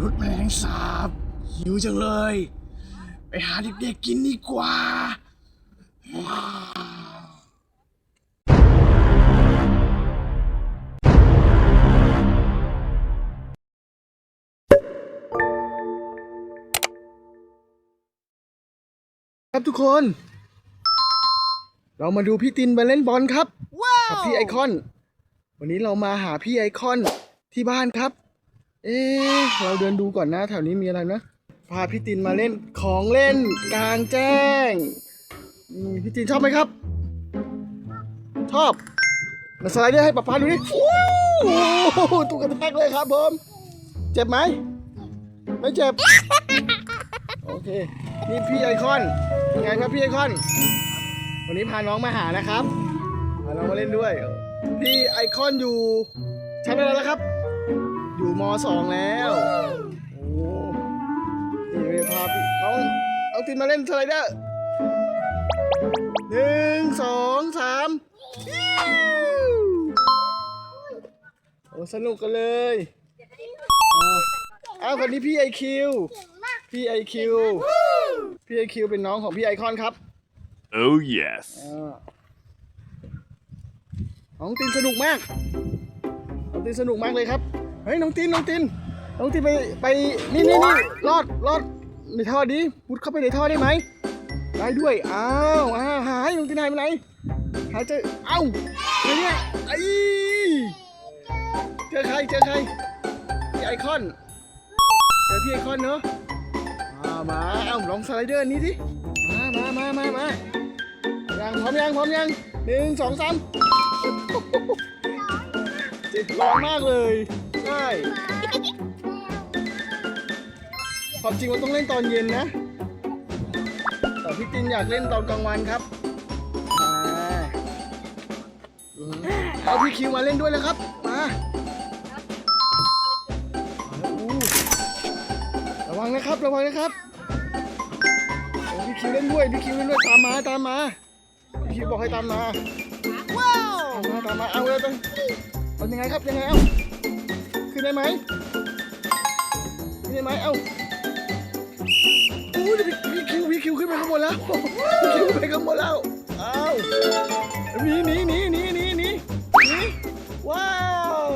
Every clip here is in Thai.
นุษย์แมลงสาบหิวจังเลย ไปหาเด็กๆกินดีกว่า ครับทุกคน เรามาดูพี่ตินมาเล่นบอลครับ กับพี่ไอคอน วันนี้เรามาหาพี่ไอคอนที่บ้านครับ เอ๊เราเดินดูก่อนนะแถวนี้มีอะไรนะ พาพี่ตินมาเล่นของเล่นกลางแจ้งพี่ตินชอบไหมครับ ชอบมาสไลเดอร์ให้ป๊าป๊าดูดิโอ้ตุกกระแทกเลยครับผมเจ็บไหม ไม่เจ็บ โอเค นี่พี่ไอคอนยังไงครับพี่ไอคอน วันนี้พาน้องมาหานะครับ พาน้องมาเล่นด้วย พี่ไอคอนอยู่ชั้นอะไรแล้วครับ อยู่มสองแล้ว โอ้นี่เลยพาพี่น้องเอาตินมาเล่นสไลเดอร์หนึ่งสองสามโอ้สนุกกันเลยอ่าอ้าวคนนี้พี่ไอคิว พี่ไอคิว พี่ไอคิวเป็นน้องของพี่ไอคอนครับ Oh, yes. อ่าน้องตินสนุกมาก น้องตินสนุกมากเลยครับ เฮ้ยน้องตินน้องตินน้องตินไปไปนี่นี่นี่รอดรอดในท่อดีพุดเข้าไปในท่อได้ไหมได้ด้วยอ้าวอ้าวหายน้องตินหายไปไหนหายเจอเอ้าเจอเนี่ยไอ้เจอใครเจอใครพี่ไอคอนเจอพี่ไอคอนเนอะมามาเอ้าลองสไลเดอร์นี้ดิมามามามามายังพร้อมยังพร้อมยังหนึ่งสองสามจิตร้อนมากเลย ใช่ความจริงมันต้องเล่นตอนเย็นนะแต่พี่ตินอยากเล่นตอนกลางวันครับมาเอาพี่คิวมาเล่นด้วยเลยครับ มาอู้ระวังนะครับ ระวังนะครับโอ้พี่คิวเล่นด้วยพี่คิวเล่นด้วยตามมาตามมาพี่คิวบอกให้ตามมาว้าวตามมาตามมาเอาเลยต้องเอายังไงครับยังไงเอา ขึ้นได้ไหมขึ้นได้ไหมเอาโอ้ยพี่พี่คิวพี่คิวขึ้นไปข้างบนแล้วพี่คิวไปข้างบนแล้วเอาหนีหนีหนีหนีหนีหนีหนีว้าว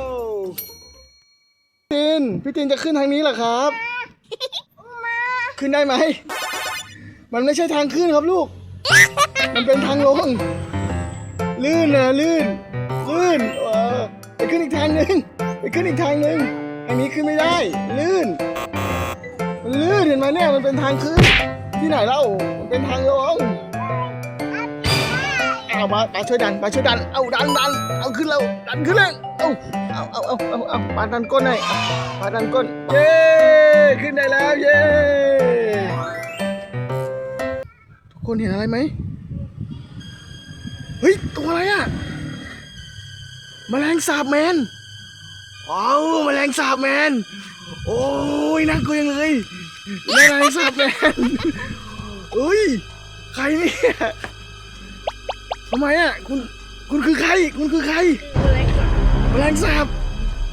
ตินพี่ตินจะขึ้นทางนี้เหรอครับ ขึ้นได้ไหม มันไม่ใช่ทางขึ้นครับลูก มันเป็นทางลง ลื่นนะลื่น ลื่น เออไปขึ้นอีกทางหนึ่ง ไปขึ้นอีกทางหนึ่งอันนี้ขึ้นไม่ได้ ลื่น มันลื่นเห็นไหมเนี่ยมันเป็นทางขึ้น ที่ไหนเล่ามันเป็นทางลงเอามาปาช่วยดันปาช่วยดัน เอาดันดันเอาขึ้นแล้วดันขึ้นเลยเอาเอาเอาเอาเอาเอาปาดันก้นให้เอาปาดันก้น เย้ขึ้นได้แล้วเย้ทุกคนเห็นอะไรไหมเฮ้ยตัวอะไรอะแมลงสาบแมน ว้าวแมลงสาบแมน โอ้ยน่ากลัวยังเลยแมลงสาบแมนเฮ้ย ใครเนี่ยทำไมอะคุณคุณคือใคร คุณคือใครแมลงสาบ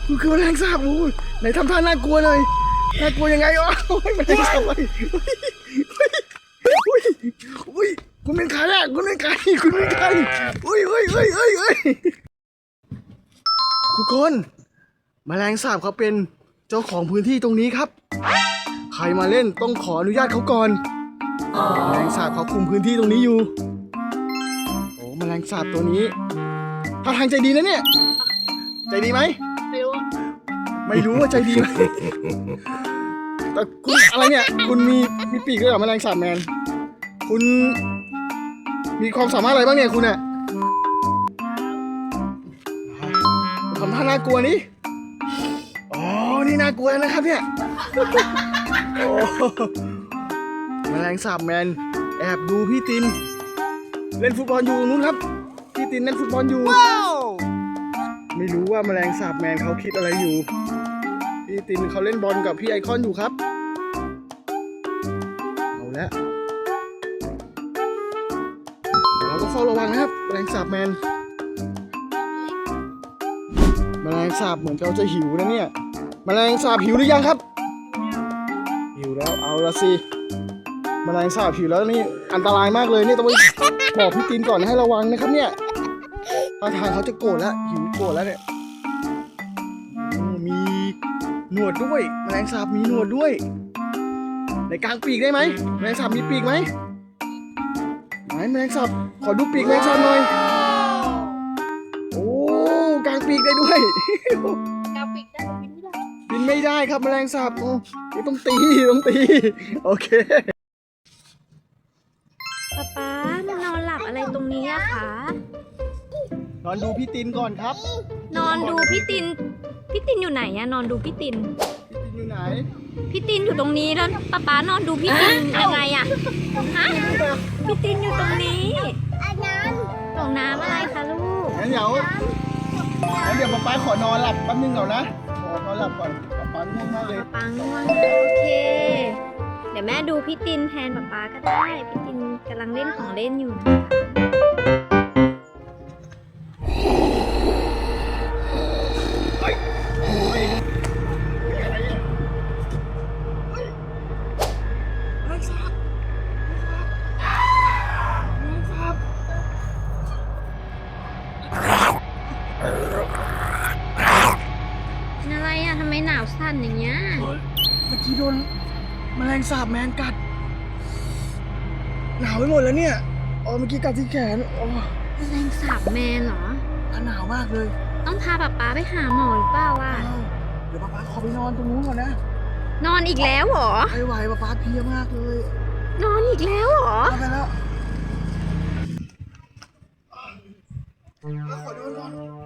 คุณคือแมลงสาบโอ้ยไหนทำท่าน่ากลัวเลยน่ากลัวยังไงอ๋อแมลงสาบเฮ้ยเฮ้ยเฮ้ยคุณเป็นใครอะคุณเป็นใครคุณเป็นใครเฮ้ยเฮ้ยเฮ้ยเฮ้ยเฮ้ยทุกคน แมลงสาบเขาเป็นเจ้าของพื้นที่ตรงนี้ครับ ใครมาเล่นต้องขออนุญาตเขาก่อนแมลงสาบเขาคุมพื้นที่ตรงนี้อยู่ โอ้แมลงสาบตัวนี้ท่าทางใจดีนะเนี่ย ใจดีไหม ไม่รู้ ไม่รู้ว่าใจดีไหมแต่คุณอะไรเนี่ย คุณมีมีปีกด้วยเหรอแมลงสาบแมน คุณ มีความสามารถอะไรบ้างเนี่ยคุณเนี่ยทำท่าน่ากลัวนี่ นี่น่ากลัวนะครับเนี่ยโอ้แมลงสาบแมน แอบดูพี่ติน เล่นฟุตบอลอยู่นู้นครับ พี่ตินเล่นฟุตบอลอยู่ ไม่รู้ว่าแมลงสาบแมนเขาคิดอะไรอยู่ พี่ตินเขาเล่นบอลกับพี่ไอคอนอยู่ครับ เอาละเราก็เฝ้าระวังนะครับ แมลงสาบแมน แมลงสาบเหมือนเขาจะหิวนะเนี่ย แมลงสาบหิวหรือยังครับแล้วเอาละสิแมลงสาบหิวแล้วนี่อันตรายมากเลยนี่ต้องไปบอกพี่ตินก่อนให้ระวังนะครับเนี่ยท่าทางเขาจะโกรธแล้วหิวโกรธแล้วเนี่ยโอ้มีหนวดด้วยแมลงสาบมีหนวดด้วยในกลางปีกได้ไหมแมลงสาบมีปีกไหมไหนแมลงสาบขอดูปีกแมลงสาบหน่อยโอ้กลางปีกได้ด้วยกราฟิก ได้บินไม่ได้บินไม่ได้ครับแมลงสาบโอ้นี่ต้องตีต้องตี โอเคป๊าป๊ามานอนหลับอะไรตรงนี้อะคะนอนดูพี่ตินก่อนครับนอนดูพี่ตินพี่ตินอยู่ไหนอะนอนดูพี่ตินพี่ตินอยู่ไหนพี่ตินอยู่ตรงนี้แล้วป๊าป๊านอนดูพี่ตินยังไงอะฮะพี่ตินอยู่ตรงนี้ตรงน้ำอะไรคะลูกงั้นเดี๋ยวงั้นเดี๋ยวป๊าป๊าขอนอนหลับแป๊บนึงก่อนนะขอนอน หลับก่อนป๊าป๊าง่วงมากเลย ป๊าป๊าง่วงโอเค เดี๋ยวแม่ดูพี่ตินแทนป๊าป๊าก็ได้ พี่ตินกำลังเล่นของเล่นอยู่นะคะาวสั่นอย่างเงี้ยเมื่อกี้โดนแมลงสาบแมนกัด หนาวไปหมดแล้วเนี่ยอ๋อเมื่อกี้กัดที่แขนอ๋อแรงสาบแมนเหรอ หนาวมากเลยต้องพาป๊าป๊าไปหาหมอหรือเปล่าอะอ้าวเดี๋ยวป๊าป๊าขอไปนอนตรงนู้นก่อนนะนอนอีกแล้วเหรอ ไม่ไหวป๊าป๊าเพลียมากเลยนอนอีกแล้วเหรอ เอาไปแล้วขอดูก่อน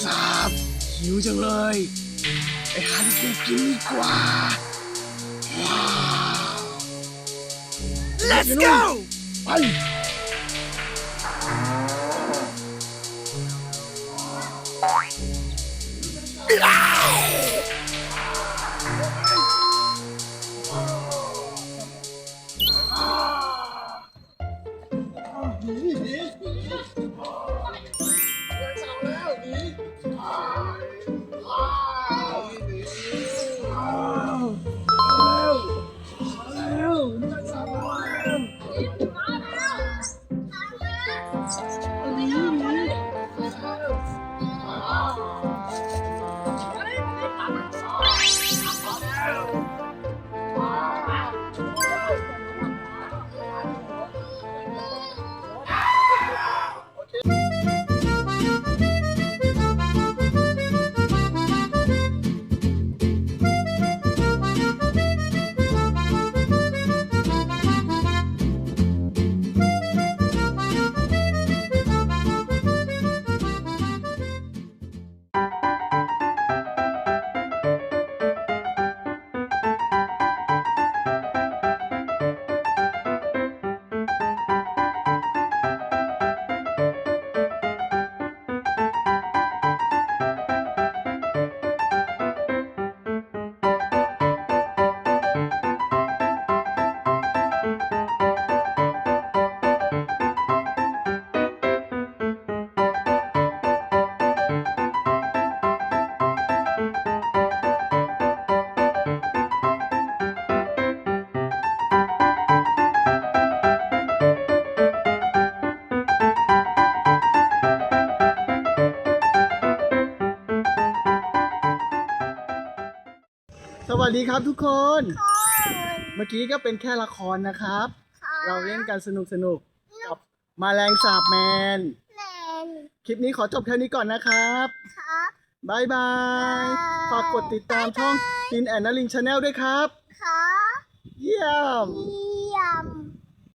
สาบหิวจังเลย ไปหาเด็กๆกินดีกว่า ว้าว Let's go ไปอ่า ดีครับทุกคน เมื่อกี้ก็เป็นแค่ละครนะครับ เราเล่นกันสนุกสนุกๆกับมาแรงสาบแมนแมน คลิปนี้ขอจบแค่นี้ก่อนนะครับครับบายบาย ฝากกดติดตามช่องตินแอนนาลิงชาแนลด้วยครับครับเยี่ยมนี่